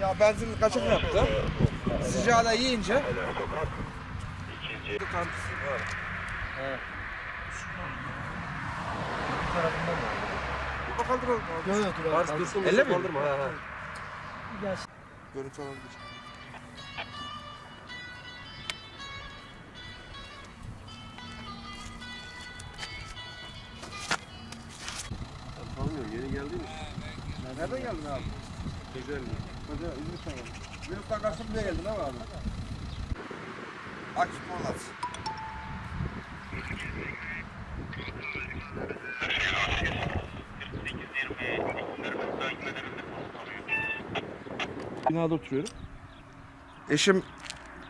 Ya benzin kaçak yaptı. Sıcağı yiyince. Var. Bir bakalım kaldıralım. Yok yok kaldırma. Görüntü alabilir. Geldiymiş. Nereden geldin abi? Güzel mi? Hoca İzmir'den geldim. Yunus'tan kaçtım diye geldin mi abi? Akif Polat. Binada oturuyorum. Eşim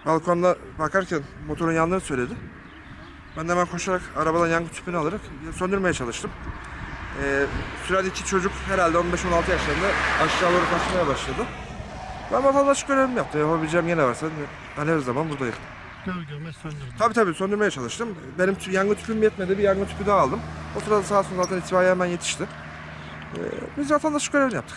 balkonda bakarken motorun yandığını söyledi. Ben de hemen koşarak arabadan yangın tüpünü alarak söndürmeye çalıştım. Ee, sıradaki çocuk herhalde 15-16 yaşlarında aşağı doğru kaçmaya başladı. Ben vatandaşlık görevimi yaptım. Yapabileceğim gene varsa ben her zaman buradayım. Gör görmez söndürdüm. Tabii tabii söndürmeye çalıştım. Benim tü- yangın tüpüm yetmedi. Bir yangın tüpü daha aldım. O sırada sağ olsun zaten itfaiye hemen yetişti. Ee, biz vatandaşlık görevini yaptık.